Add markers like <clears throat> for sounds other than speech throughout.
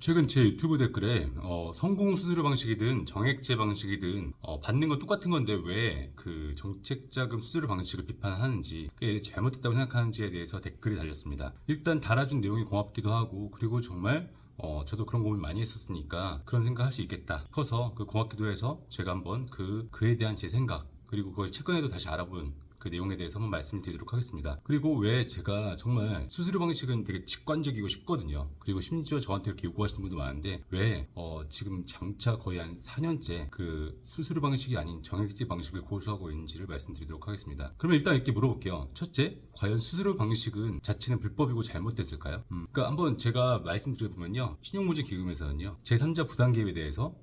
최근 제 유튜브 댓글에 어, 성공 수수료 방식이든 정액제 방식이든 어, 받는 건 똑같은 건데 왜 그 정책자금 수수료 방식을 비판하는지 그게 잘못됐다고 생각하는지에 대해서 댓글이 달렸습니다. 일단 달아준 내용이 고맙기도 하고 그리고 정말 어, 저도 그런 고민 많이 했었으니까 그런 생각 할 수 있겠다 커서 그 고맙기도 해서 제가 한번 그 그에 대한 제 생각 그리고 그걸 최근에도 다시 알아본 그 내용에 대해서 한번 말씀드리도록 하겠습니다. 그리고 왜 제가 정말 수수료 방식은 되게 직관적이고 쉽거든요. 그리고 심지어 저한테 이렇게 요구하시는 분도 많은데 왜 어, 지금 장차 거의 한 4년째 그 수수료 방식이 아닌 정액제 방식을 고수하고 있는지를 말씀드리도록 하겠습니다. 그러면 일단 이렇게 물어볼게요. 첫째, 과연 수수료 방식은 자체는 불법이고 잘못됐을까요? 음, 그러니까 한번 제가 말씀드려보면요. 신용보증 기금에서는요. 제3자 부담 개입에 대해서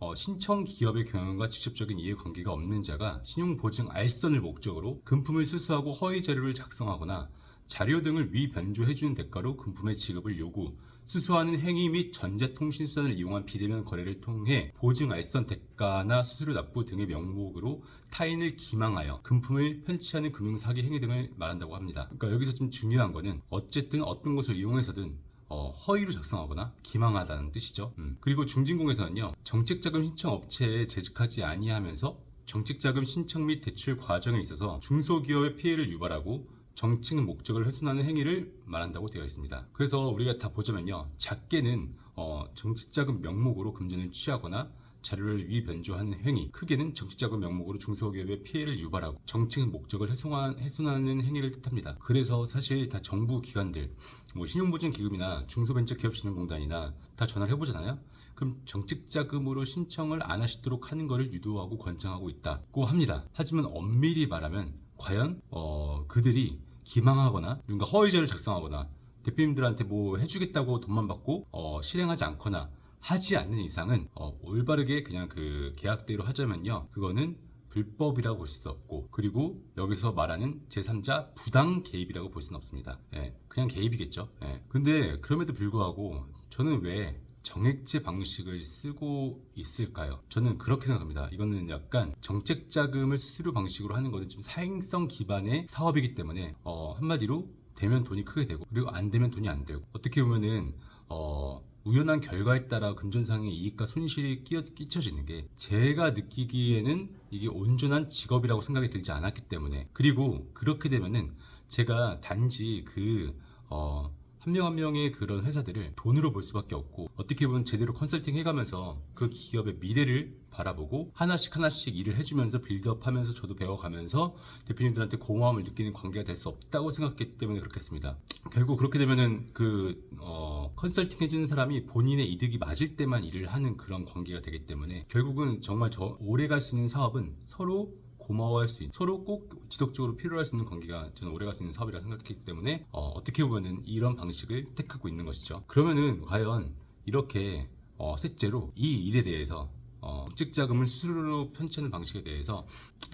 어, 신청 기업의 경영과 직접적인 이해관계가 없는 자가 신용보증 알선을 목적으로 금품을 수수하고 허위 자료를 작성하거나 자료 등을 위변조해주는 대가로 금품의 지급을 요구, 수수하는 행위 및 전자통신수단을 이용한 비대면 거래를 통해 보증 알선 대가나 수수료 납부 등의 명목으로 타인을 기망하여 금품을 편취하는 금융사기 행위 등을 말한다고 합니다. 그러니까 여기서 좀 중요한 거는 어쨌든 어떤 것을 이용해서든 어, 허위로 작성하거나 기망하다는 뜻이죠. 음. 그리고 중진공에서는요 정책자금 신청 업체에 재직하지 아니하면서 정책자금 신청 및 대출 과정에 있어서 중소기업의 피해를 유발하고 정책 목적을 훼손하는 행위를 말한다고 되어 있습니다. 그래서 우리가 다 보자면요 작게는 어, 정책자금 명목으로 금전을 취하거나 자료를 위변조하는 행위, 크게는 정치자금 명목으로 중소기업의 피해를 유발하고 정책 목적을 훼손한, 훼손하는 행위를 뜻합니다. 그래서 사실 다 정부 기관들, 뭐 신용보증기금이나 중소벤처기업진흥공단이나 다 전화를 해보잖아요. 그럼 정책자금으로 신청을 안 하시도록 하는 것을 유도하고 권장하고 있다고 합니다. 하지만 엄밀히 말하면 과연 어, 그들이 기망하거나 누군가 허위자를 작성하거나 대표님들한테 뭐 해주겠다고 돈만 받고 어, 실행하지 않거나 하지 않는 이상은 어, 올바르게 그냥 그 계약대로 하자면요 그거는 불법이라고 볼 수도 없고 그리고 여기서 말하는 제3자 부당 개입이라고 볼 수는 없습니다 예, 그냥 개입이겠죠 예. 근데 그럼에도 불구하고 저는 왜 정액제 방식을 쓰고 있을까요? 저는 그렇게 생각합니다. 이거는 약간 정책 자금을 수수료 방식으로 하는 것은 좀 사행성 기반의 사업이기 때문에 어, 한마디로 되면 돈이 크게 되고 그리고 안 되면 돈이 안 되고 어떻게 보면은 어, 우연한 결과에 따라 금전상의 이익과 손실이 끼어, 끼쳐지는 게 제가 느끼기에는 이게 온전한 직업이라고 생각이 들지 않았기 때문에 그리고 그렇게 되면은 제가 단지 그 어, 한 명 한 명의 그런 회사들을 돈으로 볼 수밖에 없고 어떻게 보면 제대로 컨설팅 해가면서 그 기업의 미래를 바라보고 하나씩 하나씩 일을 해주면서 빌드업하면서 저도 배워가면서 대표님들한테 고마움을 느끼는 관계가 될 수 없다고 생각했기 때문에 그렇겠습니다. 결국 그렇게 되면은 그 어, 컨설팅 해주는 사람이 본인의 이득이 맞을 때만 일을 하는 그런 관계가 되기 때문에 결국은 정말 저 오래 갈 수 있는 사업은 서로 고마워할 수 있는 서로 꼭 지속적으로 필요할 수 있는 관계가 저는 오래 갈 수 있는 사업이라 생각했기 때문에 어, 떻게 보면은 이런 방식을 택하고 있는 것이죠. 그러면은 과연 이렇게 어, 셋째로 이 일에 대해서 어, 국직자금을 수수료로 편취하는 방식에 대해서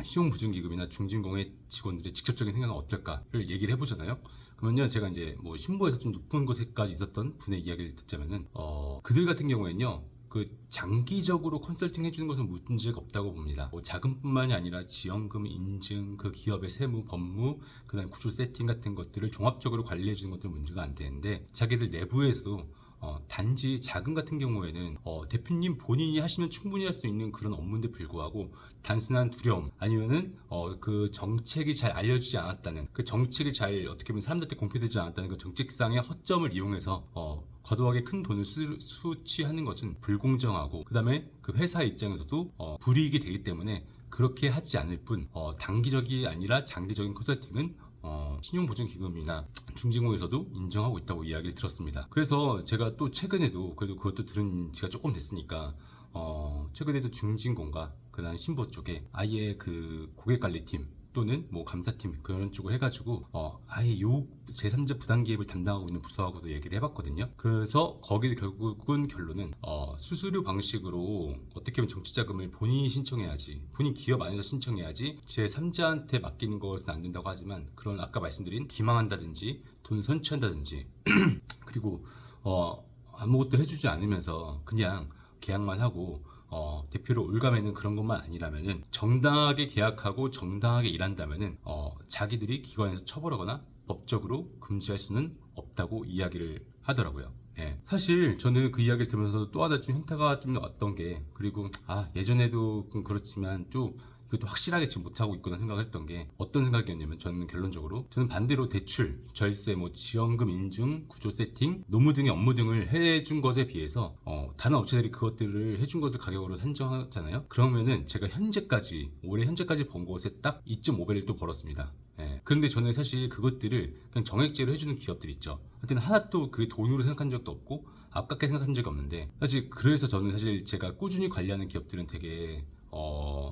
시용보증기금이나 중진공의 직원들의 직접적인 생각은 어떨까를 얘기를 해보잖아요. 그러면요, 제가 이제 뭐 신보에서 좀 높은 곳에까지 있었던 분의 이야기를 듣자면은 어, 그들 같은 경우에는요. 그 장기적으로 컨설팅 해주는 것은 문제가 없다고 봅니다. 뭐 자금뿐만이 아니라 지원금 인증, 그 기업의 세무, 법무, 그다음 구조 세팅 같은 것들을 종합적으로 관리해 주는 것들은 문제가 안 되는데 자기들 내부에서도 어, 단지 자금 같은 경우에는 어, 대표님 본인이 하시면 충분히 할 수 있는 그런 업무인데 불구하고 단순한 두려움 아니면은 어, 그 정책이 잘 알려지지 않았다는 그 정책이 잘 어떻게 보면 사람들한테 공표되지 않았다는 그 정책상의 허점을 이용해서 어, 과도하게 큰 돈을 수, 수취하는 것은 불공정하고 그 다음에 그 회사 입장에서도 어, 불이익이 되기 때문에 그렇게 하지 않을 뿐 어, 단기적이 아니라 장기적인 컨설팅은 어, 신용보증기금이나 중진공에서도 인정하고 있다고 이야기를 들었습니다. 그래서 제가 또 최근에도 그래도 그것도 들은 지가 조금 됐으니까 어, 최근에도 중진공과 그다음 신보 쪽에 아예 그 고객관리팀 또는 뭐 감사팀 그런 쪽을 해가지고 어 아예 요 제3자 부당 개입을 담당하고 있는 부서하고도 얘기를 해봤거든요. 그래서 거기 결국은 결론은 어 수수료 방식으로 어떻게 보면 정치 자금을 본인이 신청해야지 본인 기업 안에서 신청해야지 제3자한테 맡기는 것은 안 된다고 하지만 그런 아까 말씀드린 기망한다든지 돈 선취한다든지 <clears throat> 그리고 어 아무것도 해주지 않으면서 그냥 계약만 하고 어, 대표로 올가매는 그런 것만 아니라면은 정당하게 계약하고 정당하게 일한다면은 어, 자기들이 기관에서 처벌하거나 법적으로 금지할 수는 없다고 이야기를 하더라고요. 예. 사실 저는 그 이야기를 들으면서 또 하나 좀 현타가 좀 왔던 게 그리고 아 예전에도 좀 그렇지만 좀 그것도 확실하게 지금 못하고 있구나 생각을 했던 게 어떤 생각이었냐면 저는 결론적으로 저는 반대로 대출, 절세, 뭐 지원금 인증, 구조 세팅, 노무 등의 업무 등을 해준 것에 비해서 어, 다른 업체들이 그것들을 해준 것을 가격으로 산정하잖아요. 그러면은 제가 현재까지 올해 현재까지 번 것에 딱 2.5배를 또 벌었습니다. 예. 그런데 저는 사실 그것들을 그냥 정액제로 해주는 기업들 있죠. 하여튼 하나도 그 돈으로 생각한 적도 없고 아깝게 생각한 적이 없는데 사실 그래서 저는 사실 제가 꾸준히 관리하는 기업들은 되게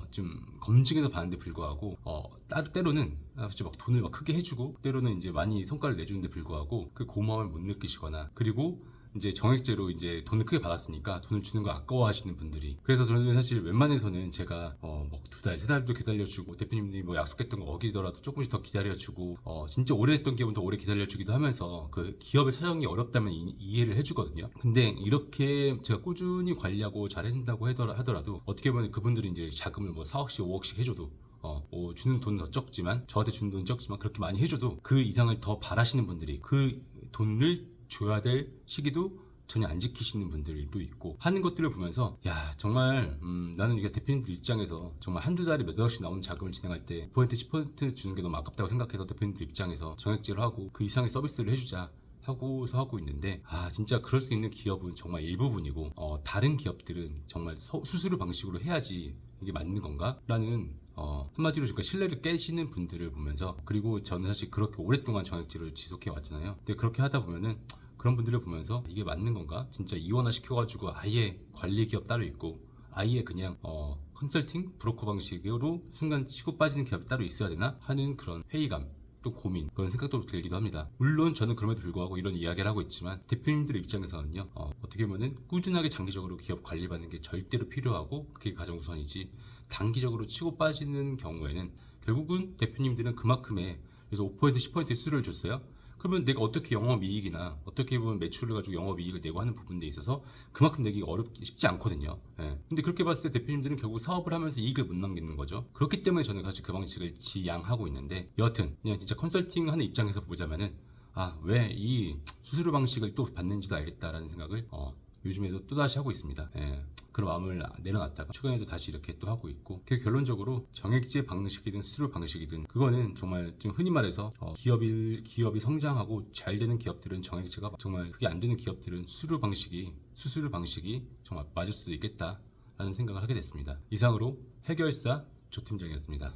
어, 좀 검증해서 봤는데 불구하고 어, 따로 때로는 사실 막 돈을 막 크게 해주고 때로는 이제 많이 성과를 내주는데 불구하고 그 고마움을 못 느끼시거나 그리고 이제 정액제로 이제 돈을 크게 받았으니까 돈을 주는 거 아까워하시는 분들이 그래서 저는 사실 웬만해서는 제가 어뭐두 달, 세 달도 기다려주고 대표님들이 뭐 약속했던 거 어기더라도 조금씩 더 기다려주고 어 진짜 오래 했던 기업은 더 오래 기다려주기도 하면서 그 기업의 사정이 어렵다면 이, 이해를 해주거든요. 근데 이렇게 제가 꾸준히 관리하고 잘한다고 하더라- 하더라도 어떻게 보면 그분들이 이제 자금을 뭐 4억씩, 5억씩 해줘도 어, 뭐 주는 돈은 더 적지만 저한테 주는 돈은 적지만 그렇게 많이 해줘도 그 이상을 더 바라시는 분들이 그 돈을 줘야 될 시기도 전혀 안 지키시는 분들도 있고 하는 것들을 보면서 야 정말 음, 나는 이게 대표님들 입장에서 정말 한두 달에 몇 억씩 나오는 자금을 진행할 때 9% 10% 주는 게 너무 아깝다고 생각해서 대표님들 입장에서 정액제로 하고 그 이상의 서비스를 해주자 하고서 하고 있는데 아 진짜 그럴 수 있는 기업은 정말 일부분이고 어, 다른 기업들은 정말 서- 수수료 방식으로 해야지 이게 맞는 건가 라는 어, 한마디로 그러니까 신뢰를 깨시는 분들을 보면서 그리고 저는 사실 그렇게 오랫동안 정액제를 지속해 왔잖아요. 근데 그렇게 하다 보면은 그런 분들을 보면서 이게 맞는 건가? 진짜 이원화 시켜가지고 아예 관리 기업 따로 있고 아예 그냥 어, 컨설팅 브로커 방식으로 순간 치고 빠지는 기업이 따로 있어야 되나 하는 그런 회의감 또 고민 그런 생각도 들기도 합니다. 물론 저는 그럼에도 불구하고 이런 이야기를 하고 있지만 대표님들 입장에서는요 어, 떻게 보면은 꾸준하게 장기적으로 기업 관리받는 게 절대로 필요하고 그게 가장 우선이지 단기적으로 치고 빠지는 경우에는 결국은 대표님들은 그만큼의 그래서 5% 10% 수를 줬어요. 그러면 내가 어떻게 영업이익이나 어떻게 보면 매출을 가지고 영업이익을 내고 하는 부분에 있어서 그만큼 내기가 어렵기 쉽지 않거든요. 예. 근데 그렇게 봤을 때 대표님들은 결국 사업을 하면서 이익을 못 남기는 거죠. 그렇기 때문에 저는 사실 그 방식을 지양하고 있는데 여하튼 그냥 진짜 컨설팅 하는 입장에서 보자면은 아 왜 이 수수료 방식을 또 받는지도 알겠다라는 생각을 어, 요즘에도 또다시 하고 있습니다. 예, 그런 마음을 내려놨다가 최근에도 다시 이렇게 또 하고 있고 그 결론적으로 정액제 방식이든 수수료 방식이든 그거는 정말 좀 흔히 말해서 어, 기업이 기업이 성장하고 잘 되는 기업들은 정액제가 정말 그게 안 되는 기업들은 수수료 방식이 수수료 방식이 정말 맞을 수도 있겠다라는 생각을 하게 됐습니다. 이상으로 해결사 조 팀장이었습니다.